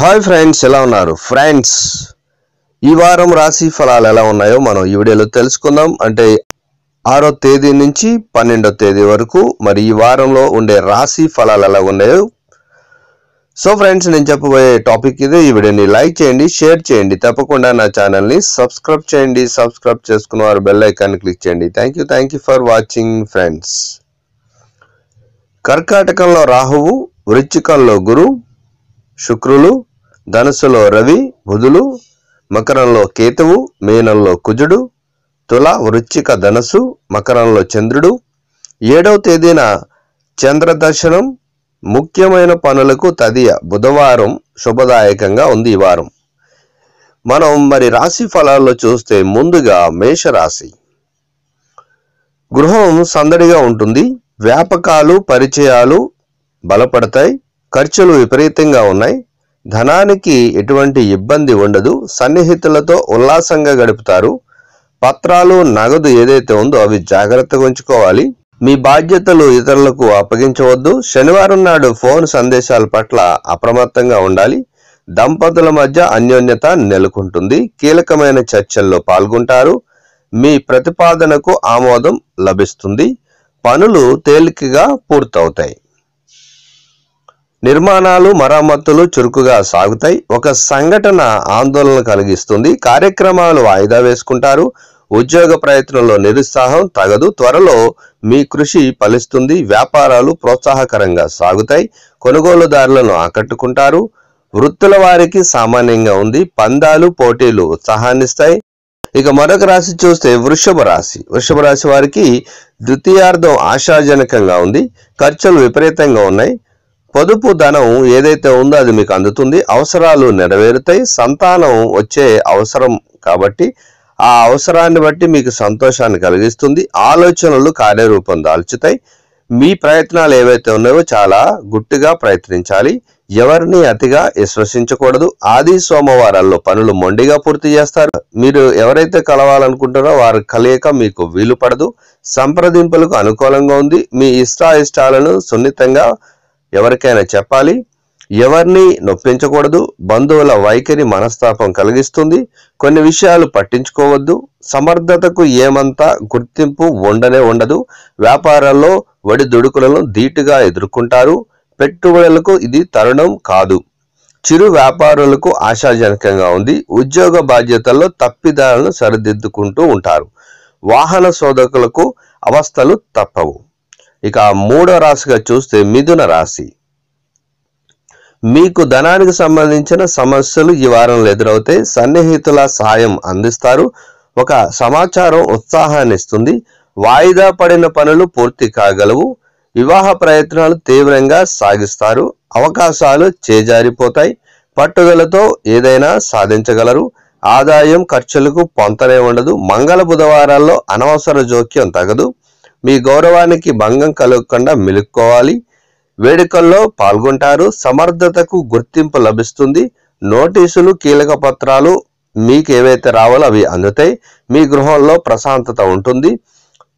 Hi friends ఎలా ఉన్నారు? Friends ఈ వారం రాశి ఫలాలు ఎలా ఉన్నాయో మనం ఈ వీడియోలో తెలుసుకుందాం. అంటే ఆరో తేదీ నుంచి పన్నెండో తేదీ వరకు మరి ఈ వారంలో ఉండే రాశి ఫలాలు ఎలా ఉన్నాయో. సో ఫ్రెండ్స్ నేను చెప్పబోయే టాపిక్ ఇది. ఈ వీడియోని లైక్ చేయండి షేర్ చేయండి. తప్పకుండా నా ఛానల్ని సబ్స్క్రైబ్ చేయండి. సబ్స్క్రైబ్ చేసుకున్న వారు బెల్ ఐకాన్ క్లిక్ చేయండి. Thank you thank you for watching friends. కర్కాటకంలో రాహువు వృచ్చికంలో గురు శుక్రులు ధనుసులో రవి బుధులు మకరంలో కేతువు మీనంలో కుజుడు తుల వృచ్చిక ధనస్సు మకరంలో చంద్రుడు. ఏడవ తేదీన చంద్రదర్శనం ముఖ్యమైన పనులకు తదియ బుధవారం శుభదాయకంగా ఉంది ఈ వారం. మనం మరి రాశి ఫలాల్లో చూస్తే ముందుగా మేషరాశి. గృహం సందడిగా ఉంటుంది వ్యాపకాలు పరిచయాలు బలపడతాయి ఖర్చులు విపరీతంగా ఉన్నాయి. ధనానికి ఎటువంటి ఇబ్బంది ఉండదు. సన్నిహితులతో ఉల్లాసంగా గడుపుతారు. పత్రాలు నగదు ఏదైతే ఉందో అవి జాగ్రత్తగా ఉంచుకోవాలి. మీ బాధ్యతలు ఇతరులకు అప్పగించవద్దు. శనివారం నాడు ఫోన్ సందేశాల పట్ల అప్రమత్తంగా ఉండాలి. దంపతుల మధ్య అన్యోన్యత నెలకొంటుంది. కీలకమైన చర్చల్లో పాల్గొంటారు. మీ ప్రతిపాదనకు ఆమోదం లభిస్తుంది. పనులు తేలికగా పూర్తవుతాయి. నిర్మాణాలు మరమ్మతులు చురుకుగా సాగుతాయి. ఒక సంఘటన ఆందోళన కలిగిస్తుంది. కార్యక్రమాలు వాయిదా వేసుకుంటారు. ఉద్యోగ ప్రయత్నంలో నిరుత్సాహం తగదు. త్వరలో మీ కృషి ఫలిస్తుంది. వ్యాపారాలు ప్రోత్సాహకరంగా సాగుతాయి. కొనుగోలుదారులను ఆకట్టుకుంటారు. వృత్తుల వారికి సామాన్యంగా ఉంది. పందాలు పోటీలు ఉత్సాహాన్నిస్తాయి. ఇక మరొక రాశి చూస్తే వృషభ రాశి. వృషభ రాశి వారికి ద్వితీయార్థం ఆశాజనకంగా ఉంది. ఖర్చులు విపరీతంగా ఉన్నాయి. పొదుపు ధనం ఏదైతే ఉందో అది మీకు అందుతుంది. అవసరాలు నెరవేరుతాయి. సంతానం వచ్చే అవసరం కాబట్టి ఆ అవసరాన్ని బట్టి మీకు సంతోషాన్ని కలిగిస్తుంది. ఆలోచనలు కార్యరూపం దాల్చుతాయి. మీ ప్రయత్నాలు ఏవైతే ఉన్నాయో చాలా గుట్టుగా ప్రయత్నించాలి. ఎవరిని అతిగా విశ్వసించకూడదు. ఆది సోమవారాల్లో పనులు మొండిగా పూర్తి చేస్తారు. మీరు ఎవరైతే కలవాలనుకుంటారో వారు కలియక మీకు వీలు పడదు సంప్రదింపులకు అనుకూలంగా ఉంది. మీ ఇష్టాయిష్టాలను సున్నితంగా ఎవరికైనా చెప్పాలి ఎవరిని నొప్పించకూడదు బంధువుల వైఖరి మనస్తాపం కలిగిస్తుంది కొన్ని విషయాలు పట్టించుకోవద్దు సమర్థతకు ఏమంతా గుర్తింపు ఉండనే ఉండదు వ్యాపారాల్లో ఒడిదుడుకులను ధీటుగా ఎదుర్కొంటారు పెట్టుబడులకు ఇది తరుణం కాదు. చిరు వ్యాపారులకు ఆశాజనకంగా ఉంది ఉద్యోగ బాధ్యతల్లో తప్పిదాలను సరిదిద్దుకుంటూ ఉంటారు వాహన శోధకులకు అవస్థలు తప్పవు. ఇక మూడో రాశిగా చూస్తే మిథున రాశి. మీకు ధనానికి సంబంధించిన సమస్యలు ఈ వారంలో ఎదురవుతాయి సన్నిహితుల సాయం అందిస్తారు. ఒక సమాచారం ఉత్సాహాన్ని ఇస్తుంది. వాయిదా పడిన పనులు పూర్తి కాగలవు. వివాహ ప్రయత్నాలు తీవ్రంగా సాగిస్తారు. అవకాశాలు చేజారిపోతాయి. పట్టుదలతో ఏదైనా సాధించగలరు. ఆదాయం ఖర్చులకు పొంతనే ఉండదు. మంగళ బుధవారాల్లో అనవసర జోక్యం తగదు. మీ గౌరవానికి భంగం కలగకుండా మెలుక్కోవాలి. వేడుకల్లో పాల్గొంటారు. సమర్థతకు గుర్తింపు లభిస్తుంది. నోటీసులు కీలక పత్రాలు మీకు ఏవైతే రావాలో అవి అందుతాయి. మీ గృహంలో ప్రశాంతత ఉంటుంది.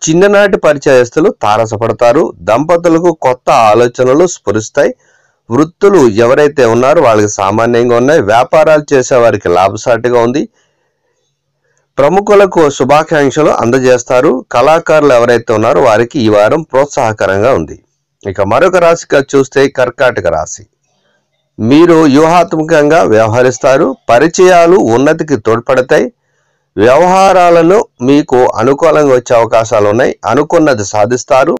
చిన్ననాటి పరిచయస్తులు తారసపడతారు. దంపతులకు కొత్త ఆలోచనలు స్ఫురిస్తాయి. వృత్తులు ఎవరైతే ఉన్నారో వాళ్ళకి సామాన్యంగా ఉన్నాయి. వ్యాపారాలు చేసే వారికి లాభసాటిగా ఉంది. ప్రముఖులకు శుభాకాంక్షలు అందజేస్తారు. కళాకారులు ఎవరైతే ఉన్నారో వారికి ఈ వారం ప్రోత్సాహకరంగా ఉంది. ఇక మరొక రాశిగా చూస్తే కర్కాటక రాశి. మీరు వ్యూహాత్మకంగా వ్యవహరిస్తారు. పరిచయాలు ఉన్నతికి తోడ్పడతాయి. వ్యవహారాలను మీకు అనుకూలంగా వచ్చే అవకాశాలు ఉన్నాయి. అనుకున్నది సాధిస్తారు.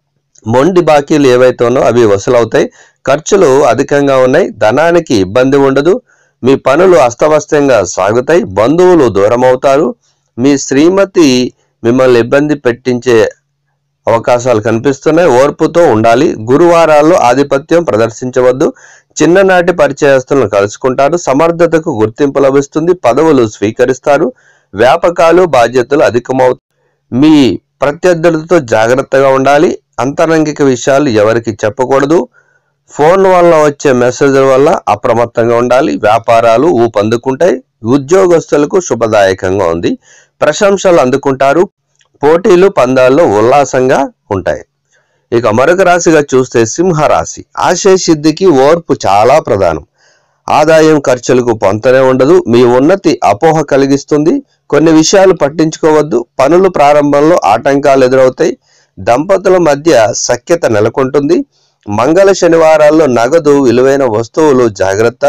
మొండి బాకీలు ఏవైతే ఉన్నో అవి వసూలవుతాయి. ఖర్చులు అధికంగా ఉన్నాయి. ధనానికి ఇబ్బంది ఉండదు. మీ పనులు అస్తవ్యస్తంగా సాగుతాయి. బంధువులు దూరం అవుతారు మీ శ్రీమతి మిమ్మల్ని ఇబ్బంది పెట్టించే అవకాశాలు కనిపిస్తున్నాయి. ఓర్పుతో ఉండాలి. గురువారాల్లో ఆధిపత్యం ప్రదర్శించవద్దు. చిన్ననాటి పరిచయస్తులను కలుసుకుంటారు. సమర్థతకు గుర్తింపు లభిస్తుంది. పదవులు స్వీకరిస్తారు. వ్యాపకాలు బాధ్యతలు అధికమవుతాయి. మీ ప్రత్యర్థులతో జాగ్రత్తగా ఉండాలి. అంతరంగిక విషయాలు ఎవరికి చెప్పకూడదు. ఫోన్ వల్ల వచ్చే మెసేజ్ల వల్ల అప్రమత్తంగా ఉండాలి. వ్యాపారాలు ఊపందుకుంటాయి. ఉద్యోగస్తులకు శుభదాయకంగా ఉంది. ప్రశంసలు అందుకుంటారు. పోటీలు పందాల్లో ఉల్లాసంగా ఉంటాయి. ఇక మరొక రాశిగా చూస్తే సింహరాశి. ఆశయ సిద్ధికి ఓర్పు చాలా ప్రధానం. ఆదాయం ఖర్చులకు పొంతనే ఉండదు. మీ ఉన్నతి అపోహ కలిగిస్తుంది. కొన్ని విషయాలు పట్టించుకోవద్దు. పనులు ప్రారంభంలో ఆటంకాలు ఎదురవుతాయి. దంపతుల మధ్య సఖ్యత నెలకొంటుంది. మంగళ శనివారాల్లో నగదు విలువైన వస్తువులు జాగ్రత్త.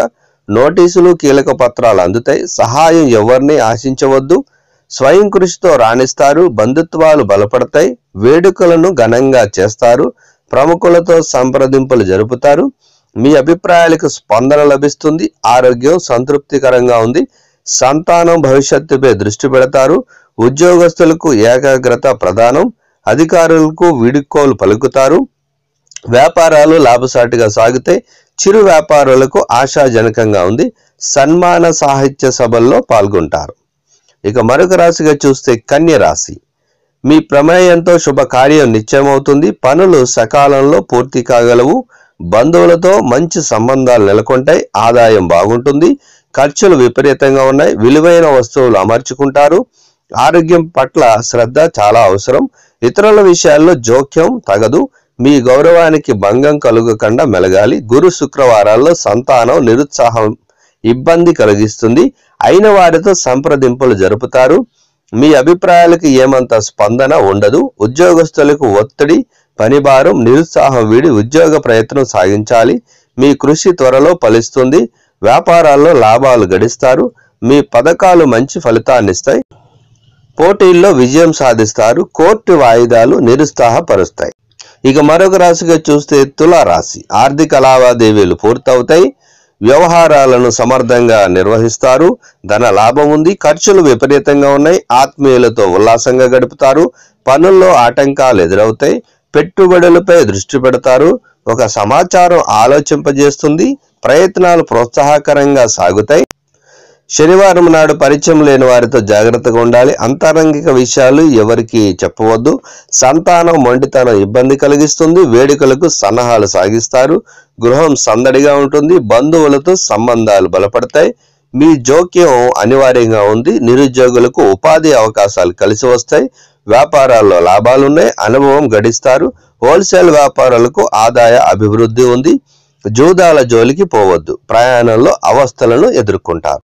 నోటీసులు కీలక పత్రాలు అందుతాయి. సహాయం ఎవరిని ఆశించవద్దు. స్వయం కృషితో రాణిస్తారు బంధుత్వాలు బలపడతాయి వేడుకలను ఘనంగా చేస్తారు ప్రముఖులతో సంప్రదింపులు జరుపుతారు. మీ అభిప్రాయాలకు స్పందన లభిస్తుంది ఆరోగ్యం సంతృప్తికరంగా ఉంది సంతానం భవిష్యత్తుపై దృష్టి పెడతారు ఉద్యోగస్తులకు ఏకాగ్రత ప్రధానం అధికారులకు వీడుకోలు పలుకుతారు. వ్యాపారాలు లాభసాటిగా సాగుతాయి చిరు వ్యాపారులకు ఆశాజనకంగా ఉంది సన్మాన సాహిత్య సభల్లో పాల్గొంటారు. ఇక మరొక రాశిగా చూస్తే కన్య రాశి. మీ ప్రమేయంతో శుభకార్యం నిశ్చయమవుతుంది. పనులు సకాలంలో పూర్తి కాగలవు. బంధువులతో మంచి సంబంధాలు నెలకొంటాయి. ఆదాయం బాగుంటుంది. ఖర్చులు విపరీతంగా ఉన్నాయి. విలువైన వస్తువులు అమర్చుకుంటారు. ఆరోగ్యం పట్ల శ్రద్ధ చాలా అవసరం. ఇతరుల విషయాల్లో జోక్యం తగదు. మీ గౌరవానికి భంగం కలుగకుండా మెలగాలి. గురు శుక్రవారాల్లో సంతానం నిరుత్సాహం ఇబ్బంది కలిగిస్తుంది. అయిన వారితో సంప్రదింపులు జరుపుతారు. మీ అభిప్రాయాలకు ఏమంత స్పందన ఉండదు. ఉద్యోగస్తులకు ఒత్తిడి పనిభారం నిరుత్సాహం వీడి ఉద్యోగ ప్రయత్నం సాగించాలి. మీ కృషి త్వరలో ఫలిస్తుంది. వ్యాపారాల్లో లాభాలు గడిస్తారు. మీ పథకాలు మంచి ఫలితాన్నిస్తాయి పోటీల్లో విజయం సాధిస్తారు. కోర్టు వాయిదాలు నిరుత్సాహపరుస్తాయి. ఇక మరొక రాశిగా చూస్తే తులారాశి. ఆర్థిక లావాదేవీలు పూర్తవుతాయి. వ్యవహారాలను సమర్థంగా నిర్వహిస్తారు. ధన లాభం ఉంది ఖర్చులు విపరీతంగా ఉన్నాయి ఆత్మీయులతో ఉల్లాసంగా గడుపుతారు పనుల్లో ఆటంకాలు ఎదురవుతాయి పెట్టుబడులపై దృష్టి పెడతారు. ఒక సమాచారం ఆలోచింపజేస్తుంది ప్రయత్నాలు ప్రోత్సాహకరంగా సాగుతాయి. శనివారం నాడు పరిచయం లేని వారితో జాగ్రత్తగా ఉండాలి. అంతరంగిక విషయాలు ఎవరికి చెప్పవద్దు. సంతానం మొండితనం ఇబ్బంది కలిగిస్తుంది. వేడుకలకు సన్నాహాలు సాగిస్తారు. గృహం సందడిగా ఉంటుంది. బంధువులతో సంబంధాలు బలపడతాయి. మీ జోక్యం అనివార్యంగా ఉంది. నిరుద్యోగులకు ఉపాధి అవకాశాలు కలిసి వస్తాయి. వ్యాపారాల్లో లాభాలున్నాయి. అనుభవం గడిస్తారు. హోల్సేల్ వ్యాపారాలకు ఆదాయ అభివృద్ధి ఉంది. జూదాల జోలికి పోవద్దు. ప్రయాణంలో అవస్థలను ఎదుర్కొంటారు.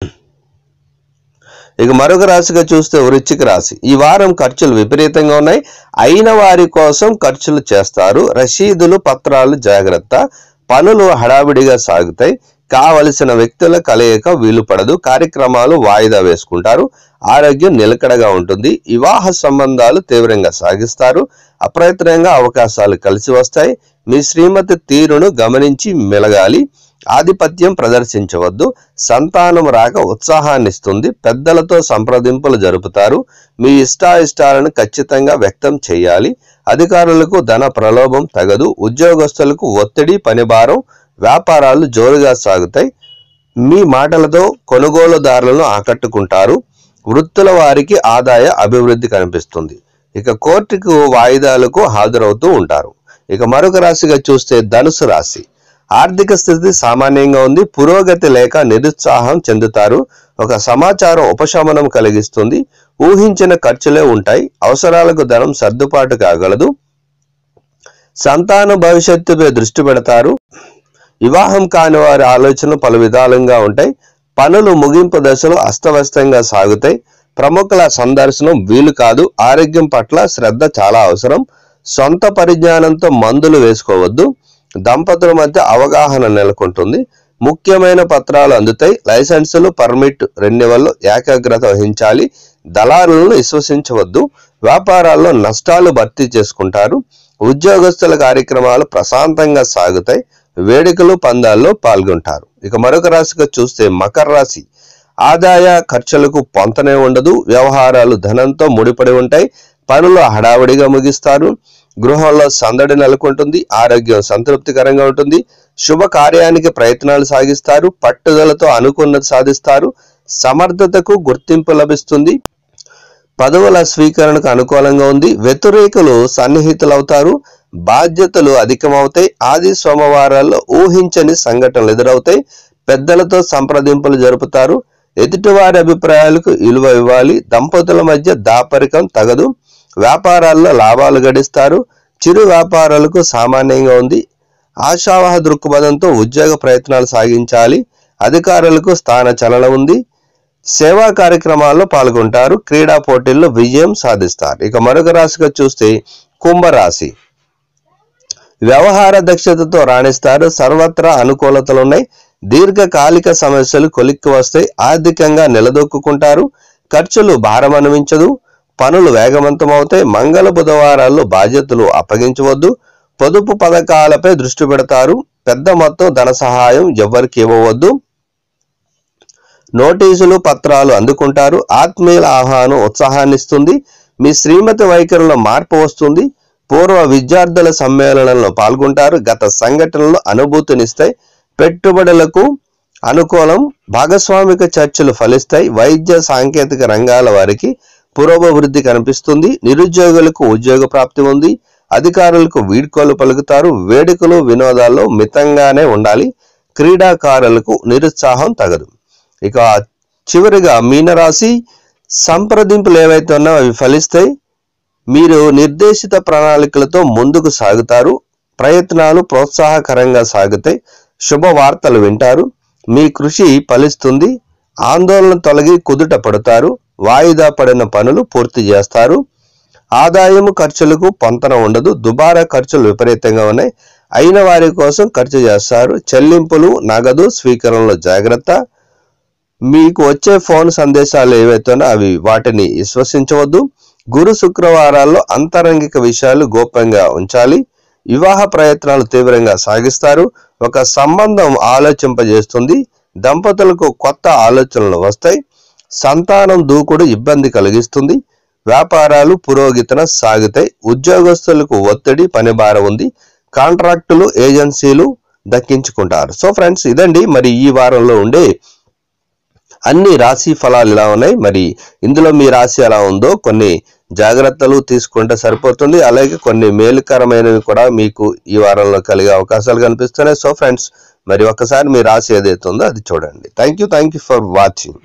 ఇక మరొక రాశిగా చూస్తే వృశ్చిక రాశి. ఈ వారం ఖర్చులు విపరీతంగా ఉన్నాయి. అయిన వారి కోసం ఖర్చులు చేస్తారు. రసీదులు పత్రాలు జాగ్రత్త. పనులు హడావిడిగా సాగుతాయి. కావలసిన వ్యక్తుల కలయిక వీలు పడదు. కార్యక్రమాలు వాయిదా వేసుకుంటారు. ఆరోగ్యం నిలకడగా ఉంటుంది. వివాహ సంబంధాలు తీవ్రంగా సాగిస్తారు. అప్రయత్నంగా అవకాశాలు కలిసి వస్తాయి. మీ శ్రీమతి తీరును గమనించి మెలగాలి. ఆధిపత్యం ప్రదర్శించవద్దు సంతానం రాక ఉత్సాహాన్ని ఇస్తుంది పెద్దలతో సంప్రదింపులు జరుపుతారు. మీ ఇష్టాయిష్టాలను ఖచ్చితంగా వ్యక్తం చేయాలి. అధికారులకు ధన ప్రలోభం తగదు ఉద్యోగస్తులకు ఒత్తిడి పనిభారం వ్యాపారాలు జోరుగా సాగుతాయి. మీ మాటలతో కొనుగోలుదారులను ఆకట్టుకుంటారు. వృత్తుల వారికి ఆదాయ అభివృద్ధి కనిపిస్తుంది. ఇక కోర్టుకు వాయిదాలకు హాజరవుతూ ఉంటారు. ఇక మరొక రాశిగా చూస్తే ధనుసు రాశి. ఆర్థిక స్థితి సామాన్యంగా ఉంది పురోగతి లేక నిరుత్సాహం చెందుతారు. ఒక సమాచారం ఉపశమనం కలిగిస్తుంది. ఊహించిన ఖర్చులే ఉంటాయి. అవసరాలకు ధనం సర్దుబాటు కాగలదు. సంతాన భవిష్యత్తుపై దృష్టి పెడతారు. వివాహం కాని వారి ఆలోచనలు పలు విధాలుగా ఉంటాయి. పనులు ముగింపు దశలో అస్తవ్యస్తంగా సాగుతాయి. ప్రముఖుల సందర్శనం వీలు కాదు. ఆరోగ్యం పట్ల శ్రద్ధ చాలా అవసరం. సొంత పరిజ్ఞానంతో మందులు వేసుకోవద్దు. దంపతుల మధ్య అవగాహన నెలకొంటుంది. ముఖ్యమైన పత్రాలు అందుతాయి. లైసెన్సులు పర్మిట్ రెన్యువల్ ఏకాగ్రత వహించాలి. దళారులను విశ్వసించవద్దు. వ్యాపారాల్లో నష్టాలు భర్తీ చేసుకుంటారు. ఉద్యోగస్తుల కార్యక్రమాలు ప్రశాంతంగా సాగుతాయి. వేడుకలు పందాల్లో పాల్గొంటారు. ఇక మరొక రాశిగా చూస్తే మకర రాశి. ఆదాయ ఖర్చులకు పొంతనే ఉండదు. వ్యవహారాలు ధనంతో ముడిపడి ఉంటాయి. పనులు హడావుడిగా ముగిస్తారు. గృహంలో సందడి నెలకొంటుంది ఆరోగ్యం సంతృప్తికరంగా ఉంటుంది. శుభ కార్యానికి ప్రయత్నాలు సాగిస్తారు పట్టుదలతో అనుకున్నది సాధిస్తారు. సమర్థతకు గుర్తింపు లభిస్తుంది. పదవుల స్వీకరణకు అనుకూలంగా ఉంది. వ్యతిరేకులు సన్నిహితులవుతారు. బాధ్యతలు అధికమవుతాయి. ఆది సోమవారాల్లో ఊహించని సంఘటనలు ఎదురవుతాయి. పెద్దలతో సంప్రదింపులు జరుపుతారు. ఎదుటివారి అభిప్రాయాలకు విలువ ఇవ్వాలి. దంపతుల మధ్య దాపరికం తగదు. వ్యాపారాల్లో లాభాలు గడిస్తారు. చిరు వ్యాపారాలకు సామాన్యంగా ఉంది. ఆశావహ దృక్పథంతో ఉద్యోగ ప్రయత్నాలు సాగించాలి. అధికారులకు స్థాన చలన ఉంది. సేవా కార్యక్రమాల్లో పాల్గొంటారు. క్రీడా పోటీల్లో విజయం సాధిస్తారు. ఇక మరొక రాశిగా చూస్తే కుంభరాశి. వ్యవహార దక్షతతో రాణిస్తారు. సర్వత్రా అనుకూలతలు ఉన్నాయి దీర్ఘకాలిక సమస్యలు కొలిక్కి వస్తాయి. ఆర్థికంగా నిలదొక్కుంటారు ఖర్చులు భారం అనుమించదు పనులు వేగవంతం అవుతాయి మంగళ బుధవారాల్లో బాధ్యతలు అప్పగించవద్దు. పొదుపు పథకాలపై దృష్టి పెడతారు. పెద్ద మొత్తం ధన సహాయం ఎవరికి ఇవ్వవద్దు. నోటీసులు పత్రాలు అందుకుంటారు. ఆత్మీయుల ఆహ్వానం ఉత్సాహాన్ని ఇస్తుంది. మీ శ్రీమతి వైఖరిలో మార్పు వస్తుంది. పూర్వ విద్యార్థుల సమ్మేళనంలో పాల్గొంటారు. గత సంఘటనలు అనుభూతినిస్తాయి. పెట్టుబడులకు అనుకూలం భాగస్వామిక చర్చలు ఫలిస్తాయి. వైద్య సాంకేతిక రంగాల వారికి పురోభివృద్ధి కనిపిస్తుంది. నిరుద్యోగులకు ఉద్యోగ ప్రాప్తి ఉంది. అధికారులకు వీడ్కోలు పలుకుతారు. వేడుకలు వినోదాల్లో మితంగానే ఉండాలి. క్రీడాకారులకు నిరుత్సాహం తగదు. ఇక చివరిగా మీనరాశి సంప్రదింపులు ఏవైతే ఉన్నాయో అవి ఫలిస్తాయి మీరు నిర్దేశిత ప్రణాళికలతో ముందుకు సాగుతారు. ప్రయత్నాలు ప్రోత్సాహకరంగా సాగుతాయి శుభవార్తలు వింటారు. మీ కృషి ఫలిస్తుంది. ఆందోళన తొలగి కుదుట పడతారు వాయిదా పడిన పనులు పూర్తి చేస్తారు. ఆదాయము ఖర్చులకు పొంతన ఉండదు దుబారా ఖర్చులు విపరీతంగా ఉన్నాయి. అయిన వారి కోసం ఖర్చు చేస్తారు. చెల్లింపులు నగదు స్వీకరణలో జాగ్రత్త. మీకు వచ్చే ఫోన్ సందేశాలు ఏవైతేనో అవి వాటిని విశ్వసించవద్దు. గురు శుక్రవారాల్లో అంతరంగిక విషయాలు గోప్యంగా ఉంచాలి. వివాహ ప్రయత్నాలు తీవ్రంగా సాగిస్తారు. ఒక సంబంధం ఆలోచింపజేస్తుంది. దంపతులకు కొత్త ఆలోచనలు వస్తాయి. సంతానం దూకుడు ఇబ్బంది కలిగిస్తుంది. వ్యాపారాలు పురోగతిన సాగుతాయి. ఉద్యోగస్తులకు ఒత్తిడి పనిభారం ఉంది. కాంట్రాక్టులు ఏజెన్సీలు దక్కించుకుంటారు. సో ఫ్రెండ్స్ ఇదండి. మరి ఈ వారంలో ఉండే అన్ని రాశి ఫలాలు ఇలా ఉన్నాయి? మరి ఇందులో మీ రాశి ఎలా ఉందో కొన్ని జాగ్రత్తలు తీసుకుంటే సరిపోతుంది. అలాగే కొన్ని మేలుకరమైనవి కూడా మీకు ఈ వారంలో కలిగే అవకాశాలు కనిపిస్తున్నాయి. సో ఫ్రెండ్స్ మరి ఒక్కసారి మీ రాశి ఏదైతుందో ఉందో అది చూడండి. Thank you thank you for watching